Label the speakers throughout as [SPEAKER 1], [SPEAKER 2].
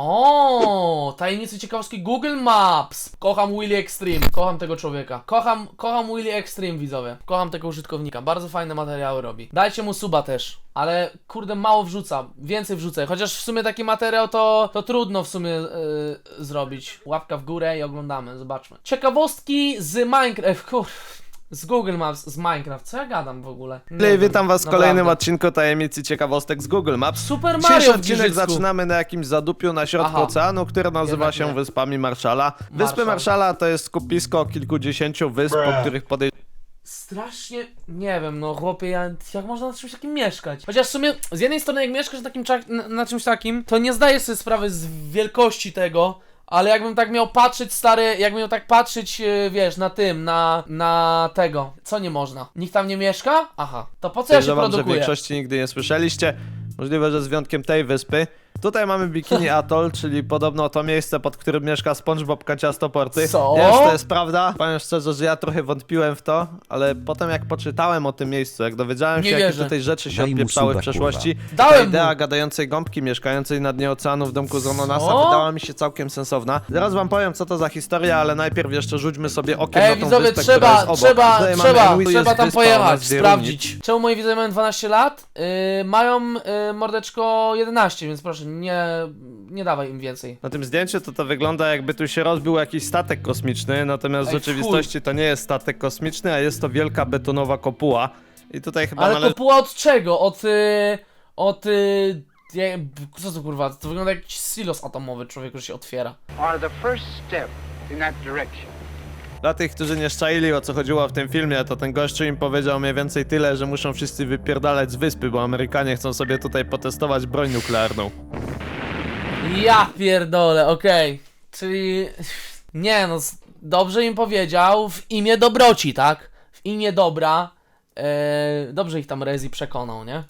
[SPEAKER 1] O, tajemnicy ciekawostki Google Maps. Kocham Willy Extreme, kocham tego człowieka. Kocham, kocham Willy Extreme, widzowie. Kocham tego użytkownika, bardzo fajne materiały robi. Dajcie mu suba też. Ale kurde, mało wrzuca, więcej wrzucę. Chociaż w sumie taki materiał to, to trudno w sumie yy, zrobić. Łapka w górę i oglądamy, zobaczmy. Ciekawostki z Minecraft, kur... Z Google Maps, z Minecraft, co ja gadam w ogóle? Nie
[SPEAKER 2] Cześć,
[SPEAKER 1] wiem,
[SPEAKER 2] witam was w
[SPEAKER 1] naprawdę.
[SPEAKER 2] kolejnym odcinku Tajemnicy Ciekawostek z Google Maps.
[SPEAKER 1] Super
[SPEAKER 2] Dzisiejszy
[SPEAKER 1] Mario w
[SPEAKER 2] odcinek
[SPEAKER 1] Giżycku.
[SPEAKER 2] zaczynamy na jakimś zadupiu na środku
[SPEAKER 1] Aha.
[SPEAKER 2] oceanu, które nazywa
[SPEAKER 1] Jednak
[SPEAKER 2] się
[SPEAKER 1] nie.
[SPEAKER 2] Wyspami Marszala. Wyspy. Marszala to jest skupisko kilkudziesięciu wysp, po których podejrzewam,
[SPEAKER 1] Strasznie, nie wiem, no chłopie, ja, jak można na czymś takim mieszkać? Chociaż w sumie, z jednej strony jak mieszkasz na, takim, na, na czymś takim, to nie zdaję sobie sprawy z wielkości tego, ale jakbym tak miał patrzeć, stary, jakbym miał tak patrzeć, yy, wiesz, na tym, na, na tego, co nie można? Nikt tam nie mieszka? Aha, to po co ja się
[SPEAKER 2] że w
[SPEAKER 1] produkuję?
[SPEAKER 2] większości nigdy nie słyszeliście. Możliwe, że z wyjątkiem tej wyspy. Tutaj mamy Bikini Atoll, czyli podobno to miejsce, pod którym mieszka SpongeBob Kaciastoporty.
[SPEAKER 1] Co?
[SPEAKER 2] Nie wiem, czy to jest prawda. Powiem szczerze, że ja trochę wątpiłem w to, ale potem jak poczytałem o tym miejscu, jak dowiedziałem
[SPEAKER 1] Nie
[SPEAKER 2] się, jakie
[SPEAKER 1] wierzę.
[SPEAKER 2] tutaj rzeczy się
[SPEAKER 3] Daj mu
[SPEAKER 2] odpieprzały w
[SPEAKER 3] suba,
[SPEAKER 2] przeszłości,
[SPEAKER 1] Dałem
[SPEAKER 2] ta
[SPEAKER 1] mu.
[SPEAKER 2] idea gadającej gąbki mieszkającej na dnie oceanu w domku z ananasa
[SPEAKER 1] Co?
[SPEAKER 2] wydała mi się całkiem sensowna. Zaraz wam powiem, co to za historia, ale najpierw jeszcze rzućmy sobie okiem
[SPEAKER 1] Ej,
[SPEAKER 2] na tą
[SPEAKER 1] widzowie,
[SPEAKER 2] wyspę, która
[SPEAKER 1] trzeba,
[SPEAKER 2] jest obok.
[SPEAKER 1] trzeba,
[SPEAKER 2] Tutaj mamy
[SPEAKER 1] trzeba, trzeba tam
[SPEAKER 2] wyspa
[SPEAKER 1] pojechać, sprawdzić. Czemu moi widzowie mają 12 lat? Yy, mają yy, mordeczko 11, więc proszę, nie, nie dawaj im więcej.
[SPEAKER 2] Na tym zdjęciu to to wygląda jakby tu się rozbił jakiś statek kosmiczny, natomiast w
[SPEAKER 1] Ej,
[SPEAKER 2] rzeczywistości to nie jest statek kosmiczny, a jest to wielka betonowa kopuła. I tutaj chyba
[SPEAKER 1] Ale
[SPEAKER 2] należy
[SPEAKER 1] kopuła od czego? Od, yy, od, yy, nie, co to kurwa, to wygląda jak jakiś silos atomowy, człowieku, że się otwiera.
[SPEAKER 4] are the first step in that direction.
[SPEAKER 2] Dla tych, którzy nie szczaili o co chodziło w tym filmie, to ten gościu im powiedział mniej więcej tyle, że muszą wszyscy wypierdalać z wyspy, bo Amerykanie chcą sobie tutaj potestować broń nuklearną.
[SPEAKER 1] Ja pierdolę, okej. Czyli, nie no, dobrze im powiedział, w imię dobroci, tak? W imię dobra, e, dobrze ich tam Rezi przekonał, nie?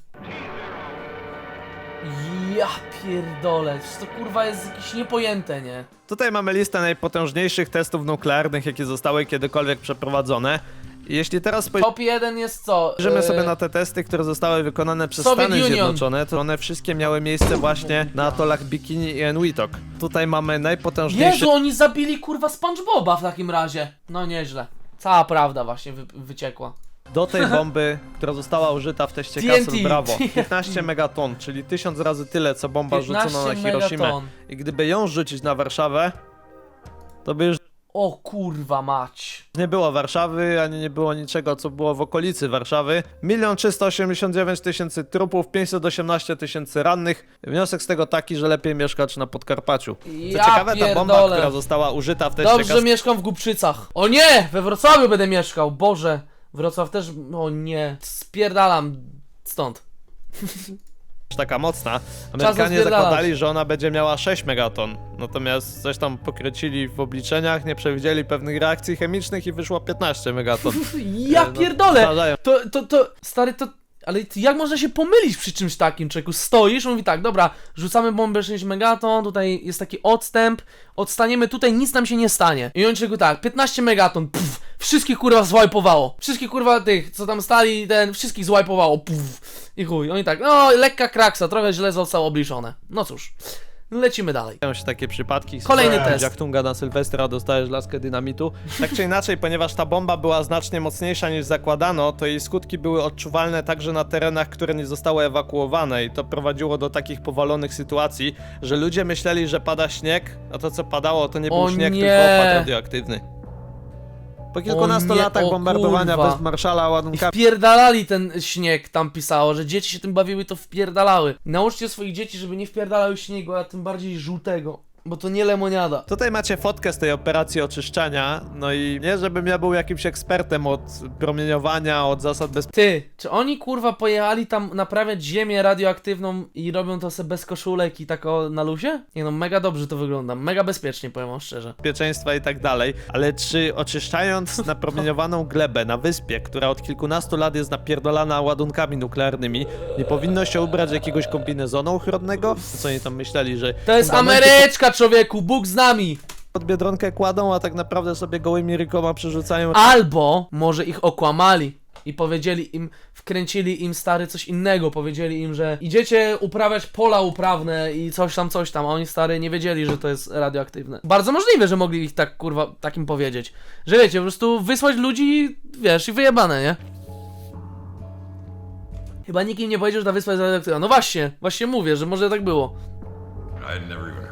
[SPEAKER 1] Ja pierdolę, to kurwa jest jakieś niepojęte, nie?
[SPEAKER 2] Tutaj mamy listę najpotężniejszych testów nuklearnych, jakie zostały kiedykolwiek przeprowadzone. Jeśli teraz spojrzymy
[SPEAKER 1] Top 1 jest co?
[SPEAKER 2] Spojrzymy
[SPEAKER 1] E,
[SPEAKER 2] sobie na te testy, które zostały wykonane przez
[SPEAKER 1] Soviet
[SPEAKER 2] Stany
[SPEAKER 1] Union.
[SPEAKER 2] Zjednoczone, to one wszystkie miały miejsce właśnie na atolach Bikini i Enwitok. Tutaj mamy najpotężniejszy
[SPEAKER 1] Jezu, oni zabili kurwa SpongeBoba w takim razie. No nieźle. Cała prawda właśnie wy, wyciekła.
[SPEAKER 2] do tej bomby, która została użyta w teście
[SPEAKER 1] TNT.
[SPEAKER 2] Castle Bravo. 15 megaton, czyli 1000 razy tyle, co bomba rzucono
[SPEAKER 1] 15
[SPEAKER 2] na Hiroshimę.
[SPEAKER 1] megaton.
[SPEAKER 2] I gdyby ją rzucić na Warszawę, to by już
[SPEAKER 1] O kurwa mać.
[SPEAKER 2] nie było Warszawy, ani nie było niczego, co było w okolicy Warszawy. 1 389 tysięcy trupów, 518 tysięcy rannych. Wniosek z tego taki, że lepiej mieszkać na Podkarpaciu. Co
[SPEAKER 1] Ja
[SPEAKER 2] ciekawe, ta bomba,
[SPEAKER 1] pierdolę.
[SPEAKER 2] która została użyta w teście
[SPEAKER 1] Dobrze, że mieszkam w Głupczycach. O nie! We Wrocławiu będę mieszkał, Boże. Wrocław też, o nie. Spierdalam stąd.
[SPEAKER 2] taka mocna, Amerykanie
[SPEAKER 1] rozpierdalać.
[SPEAKER 2] zakładali, że ona będzie miała 6 megaton. Natomiast coś tam pokrycili w obliczeniach, nie przewidzieli pewnych reakcji chemicznych i wyszło 15 megaton.
[SPEAKER 1] Ja
[SPEAKER 2] no,
[SPEAKER 1] pierdolę! To, to, to, stary, to... Ale jak można się pomylić przy czymś takim, człowieku? Stoisz, mówi tak, dobra, rzucamy bombę 6 megaton, tutaj jest taki odstęp, odstaniemy tutaj, nic nam się nie stanie. I on człowieku tak, 15 megaton, pff, wszystkich kurwa zwajpowało. Wszystkich kurwa tych, co tam stali, ten, wszystkich zwajpowało, pff. I chuj, oni tak, no lekka kraksa, trochę źle zostało obliczone. No cóż, lecimy dalej.
[SPEAKER 2] Zdarzają się takie przypadki.
[SPEAKER 1] Kolejny test.
[SPEAKER 2] Jak Tunga na Sylwestra dostajesz laskę dynamitu. Tak czy inaczej, ponieważ ta bomba była znacznie mocniejsza niż zakładano, to jej skutki były odczuwalne także na terenach, które nie zostały ewakuowane i to prowadziło do takich powalonych sytuacji, że ludzie myśleli, że pada śnieg, a to co padało to nie był
[SPEAKER 1] O
[SPEAKER 2] śnieg,
[SPEAKER 1] nie.
[SPEAKER 2] tylko opad radioaktywny. Po kilkunastu
[SPEAKER 1] nie,
[SPEAKER 2] latach
[SPEAKER 1] o
[SPEAKER 2] bombardowania
[SPEAKER 1] kurwa.
[SPEAKER 2] bez marszala
[SPEAKER 1] I
[SPEAKER 2] ładunkami
[SPEAKER 1] wpierdalali ten śnieg, tam pisało, że dzieci się tym bawiły, to wpierdalały. Nauczcie swoich dzieci, żeby nie wpierdalały śniegu, a tym bardziej żółtego, bo to nie lemoniada.
[SPEAKER 2] Tutaj macie fotkę z tej operacji oczyszczania, no i nie żebym ja był jakimś ekspertem od promieniowania, od zasad bez
[SPEAKER 1] Ty, czy oni kurwa pojechali tam naprawiać ziemię radioaktywną i robią to sobie bez koszulek i tak o, na luzie? Nie no, mega dobrze to wygląda, mega bezpiecznie, powiem wam szczerze.
[SPEAKER 2] bezpieczeństwa i tak dalej, ale czy oczyszczając napromieniowaną glebę na wyspie, która od kilkunastu lat jest napierdolana ładunkami nuklearnymi, nie powinno się ubrać jakiegoś kombinezonu ochronnego? Co oni tam myśleli, że
[SPEAKER 1] To jest Ameryczka, człowieku, Bóg z nami!
[SPEAKER 2] pod biedronkę kładą, a tak naprawdę sobie gołymi rękoma przerzucają
[SPEAKER 1] Albo może ich okłamali. I powiedzieli im, wkręcili im stary coś innego, powiedzieli im, że idziecie uprawiać pola uprawne i coś tam, coś tam, a oni stary nie wiedzieli, że to jest radioaktywne. Bardzo możliwe, że mogli ich tak kurwa takim powiedzieć. Że wiecie, po prostu wysłać ludzi, wiesz, i wyjebane, nie? Chyba nikt im nie powiedział, że ta wyspa jest radioaktywna. No właśnie, właśnie mówię, że może tak było.
[SPEAKER 3] I had never even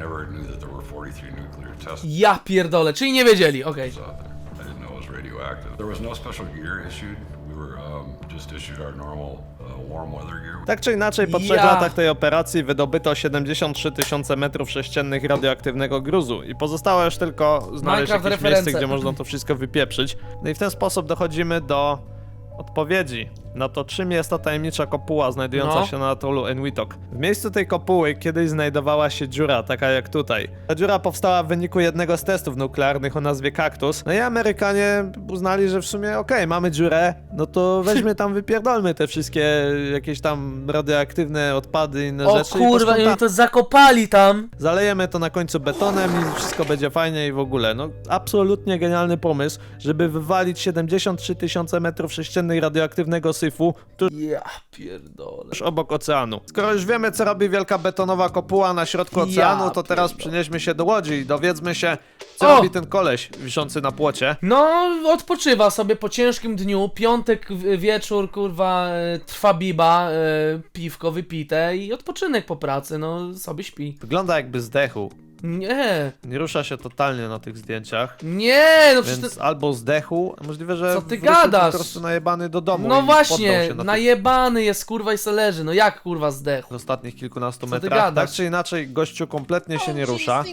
[SPEAKER 3] never knew that there were 43 nuclear test
[SPEAKER 1] Ja pierdolę, czyli nie wiedzieli, okej.
[SPEAKER 3] out there. I didn't know it was radioactive. There was no special gear issued. We were um, just issued our normal uh, warm weather gear.
[SPEAKER 2] Tak czy inaczej, po trzech
[SPEAKER 1] Ja.
[SPEAKER 2] latach tej operacji wydobyto 73 tysiące metrów sześciennych radioaktywnego gruzu i pozostało już tylko znaleźć
[SPEAKER 1] Minecraft
[SPEAKER 2] jakieś
[SPEAKER 1] reference.
[SPEAKER 2] miejsce, gdzie można to wszystko wypieprzyć. No i w ten sposób dochodzimy do odpowiedzi na to, czym jest ta tajemnicza kopuła znajdująca
[SPEAKER 1] No.
[SPEAKER 2] się na atolu Enwitok. W miejscu tej kopuły kiedyś znajdowała się dziura, taka jak tutaj. Ta dziura powstała w wyniku jednego z testów nuklearnych o nazwie Kaktus. No i Amerykanie uznali, że w sumie okej, mamy dziurę, no to weźmy tam, wypierdolmy te wszystkie jakieś tam radioaktywne odpady i inne
[SPEAKER 1] O
[SPEAKER 2] rzeczy. i
[SPEAKER 1] kurwa, i oni to zakopali tam.
[SPEAKER 2] Zalejemy to na końcu betonem i wszystko będzie fajnie i w ogóle. No, absolutnie genialny pomysł, żeby wywalić 73 tysiące metrów sześciennych radioaktywnego syfu
[SPEAKER 1] Ja pierdolę.
[SPEAKER 2] tuż obok oceanu. Skoro już wiemy, co robi wielka betonowa kopuła na środku
[SPEAKER 1] Ja
[SPEAKER 2] oceanu, to teraz
[SPEAKER 1] pierdolę.
[SPEAKER 2] przenieśmy się do Łodzi i dowiedzmy się, co
[SPEAKER 1] O!
[SPEAKER 2] robi ten koleś wiszący na płocie.
[SPEAKER 1] No, odpoczywa sobie po ciężkim dniu, piątek w- wieczór, kurwa, e, trwa biba, e, piwko wypite i odpoczynek po pracy, no, sobie śpi.
[SPEAKER 2] Wygląda jakby zdechł.
[SPEAKER 1] Nie,
[SPEAKER 2] Nie rusza się totalnie na tych zdjęciach.
[SPEAKER 1] nie, no przecież...
[SPEAKER 2] Więc
[SPEAKER 1] to-
[SPEAKER 2] albo zdechł, a możliwe, że
[SPEAKER 1] Co ty
[SPEAKER 2] wrócił
[SPEAKER 1] gadasz?
[SPEAKER 2] po prostu najebany do domu i
[SPEAKER 1] No
[SPEAKER 2] poddał
[SPEAKER 1] właśnie,
[SPEAKER 2] się na tych
[SPEAKER 1] najebany jest, kurwa, i se leży, no jak, kurwa, zdechł?
[SPEAKER 2] w ostatnich kilkunastu
[SPEAKER 1] Co ty
[SPEAKER 2] metrach.
[SPEAKER 1] gadasz?
[SPEAKER 2] Tak czy inaczej, gościu kompletnie się nie rusza.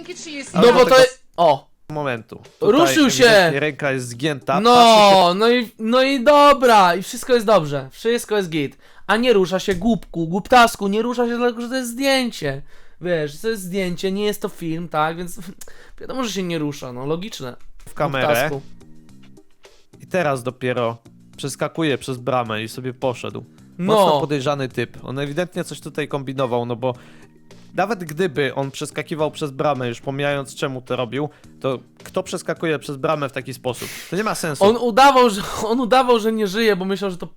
[SPEAKER 1] No bo to jest... O,
[SPEAKER 2] Momentu.
[SPEAKER 1] Ruszył się!
[SPEAKER 2] Ręka jest zgięta. patrzy
[SPEAKER 1] no, no i, no i dobra, i wszystko jest dobrze, wszystko jest git. A nie rusza się głupku, głuptasku, nie rusza się dlatego, że to jest zdjęcie. Wiesz, to jest zdjęcie, nie jest to film, tak, więc wiadomo, że się nie rusza, no logiczne.
[SPEAKER 2] w kamerę
[SPEAKER 1] Głuptasku.
[SPEAKER 2] i teraz dopiero przeskakuje przez bramę i sobie poszedł. Mocno
[SPEAKER 1] No,
[SPEAKER 2] podejrzany typ. On ewidentnie coś tutaj kombinował, no bo nawet gdyby on przeskakiwał przez bramę, już pomijając czemu to robił, to kto przeskakuje przez bramę w taki sposób? To nie ma sensu.
[SPEAKER 1] on udawał, że, on udawał, że nie żyje, bo myślał, że to,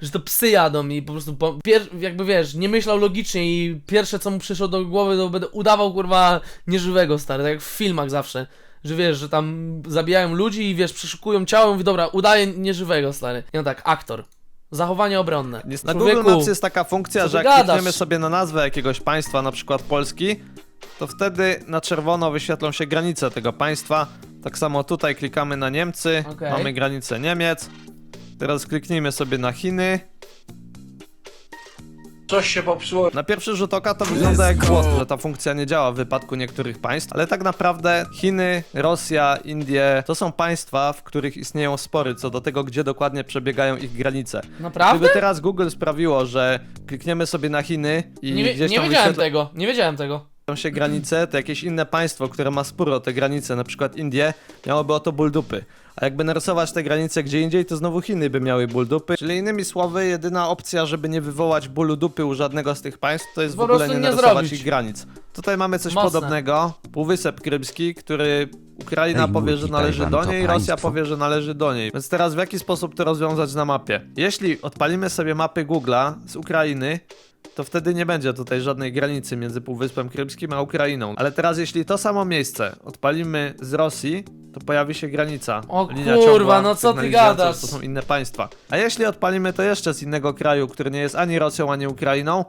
[SPEAKER 1] że to psy jadą i po prostu, po, pier, jakby wiesz, nie myślał logicznie i pierwsze, co mu przyszło do głowy, to będę udawał, kurwa, nieżywego, stary, tak jak w filmach zawsze. Że wiesz, że tam zabijają ludzi i wiesz, przeszukują ciało i mówi, dobra, udaje nieżywego, stary. I no tak, aktor. Zachowanie obronne.
[SPEAKER 2] Jest- Na
[SPEAKER 1] Człowieku,
[SPEAKER 2] Google Maps jest taka funkcja,
[SPEAKER 1] co
[SPEAKER 2] że
[SPEAKER 1] ty
[SPEAKER 2] jak
[SPEAKER 1] gadasz?
[SPEAKER 2] klikniemy sobie na nazwę jakiegoś państwa, na przykład Polski, to wtedy na czerwono wyświetlą się granice tego państwa. Tak samo tutaj klikamy na Niemcy,
[SPEAKER 1] Okej.
[SPEAKER 2] mamy granicę Niemiec. Teraz kliknijmy sobie na Chiny.
[SPEAKER 4] Coś się popsuło.
[SPEAKER 2] Na pierwszy rzut oka to wygląda jak błąd, że ta funkcja nie działa w wypadku niektórych państw, ale tak naprawdę Chiny, Rosja, Indie to są państwa, w których istnieją spory co do tego, gdzie dokładnie przebiegają ich granice.
[SPEAKER 1] Naprawdę?
[SPEAKER 2] Gdyby teraz Google sprawiło, że klikniemy sobie na Chiny i
[SPEAKER 1] Nie, wie,
[SPEAKER 2] gdzieś
[SPEAKER 1] nie
[SPEAKER 2] tam
[SPEAKER 1] wiedziałem
[SPEAKER 2] wyświetla
[SPEAKER 1] tego, nie wiedziałem tego.
[SPEAKER 2] Się granice, to jakieś inne państwo, które ma spór o te granice, na przykład Indie, miałoby o to ból dupy. A jakby narysować te granice gdzie indziej, to znowu Chiny by miały ból dupy. Czyli innymi słowy, jedyna opcja, żeby nie wywołać bólu dupy u żadnego z tych państw, to jest
[SPEAKER 1] Po
[SPEAKER 2] w ogóle
[SPEAKER 1] prostu
[SPEAKER 2] nie
[SPEAKER 1] nie
[SPEAKER 2] narysować
[SPEAKER 1] zrobić.
[SPEAKER 2] ich granic. Tutaj mamy coś
[SPEAKER 1] Mocne.
[SPEAKER 2] podobnego. Półwysep Krymski, który Ukraina
[SPEAKER 5] Ej,
[SPEAKER 2] powie, że należy
[SPEAKER 5] Tajwan
[SPEAKER 2] do
[SPEAKER 5] to
[SPEAKER 2] niej, Rosja
[SPEAKER 5] państwo.
[SPEAKER 2] powie, że należy do niej. Więc teraz w jaki sposób to rozwiązać na mapie? Jeśli odpalimy sobie mapy Google'a z Ukrainy, to wtedy nie będzie tutaj żadnej granicy między Półwyspem Krymskim a Ukrainą. Ale teraz jeśli to samo miejsce odpalimy z Rosji, to pojawi się granica.
[SPEAKER 1] O
[SPEAKER 2] Linia
[SPEAKER 1] kurwa,
[SPEAKER 2] ciągła
[SPEAKER 1] no co ty gadasz?
[SPEAKER 2] że To są inne państwa. A jeśli odpalimy to jeszcze z innego kraju, który nie jest ani Rosją, ani Ukrainą,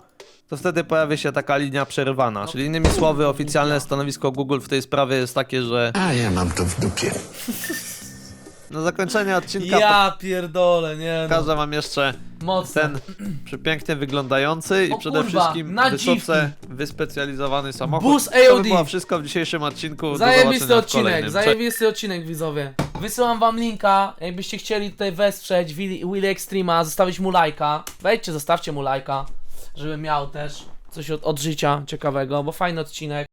[SPEAKER 2] to wtedy pojawi się taka linia przerywana. Czyli innymi słowy, oficjalne stanowisko Google w tej sprawie jest takie, że
[SPEAKER 5] A ja mam to w dupie.
[SPEAKER 2] Na zakończenie odcinka
[SPEAKER 1] Ja pierdolę, nie no.
[SPEAKER 2] pokażę wam jeszcze
[SPEAKER 1] Mocno.
[SPEAKER 2] ten przepięknie wyglądający i
[SPEAKER 1] O
[SPEAKER 2] przede
[SPEAKER 1] kurwa,
[SPEAKER 2] wszystkim
[SPEAKER 1] na
[SPEAKER 2] wysoce wyspecjalizowany samochód.
[SPEAKER 1] Bus
[SPEAKER 2] To by
[SPEAKER 1] AOD.
[SPEAKER 2] było wszystko w dzisiejszym odcinku. Do
[SPEAKER 1] Zajebisty
[SPEAKER 2] zobaczenia w
[SPEAKER 1] odcinek,
[SPEAKER 2] kolejnym.
[SPEAKER 1] zajebisty odcinek widzowie. Wysyłam wam linka, jakbyście chcieli tutaj wesprzeć Willy, Willy Extrema, zostawić mu lajka. Wejdźcie, zostawcie mu lajka, żeby miał też coś od, od życia ciekawego, bo fajny odcinek.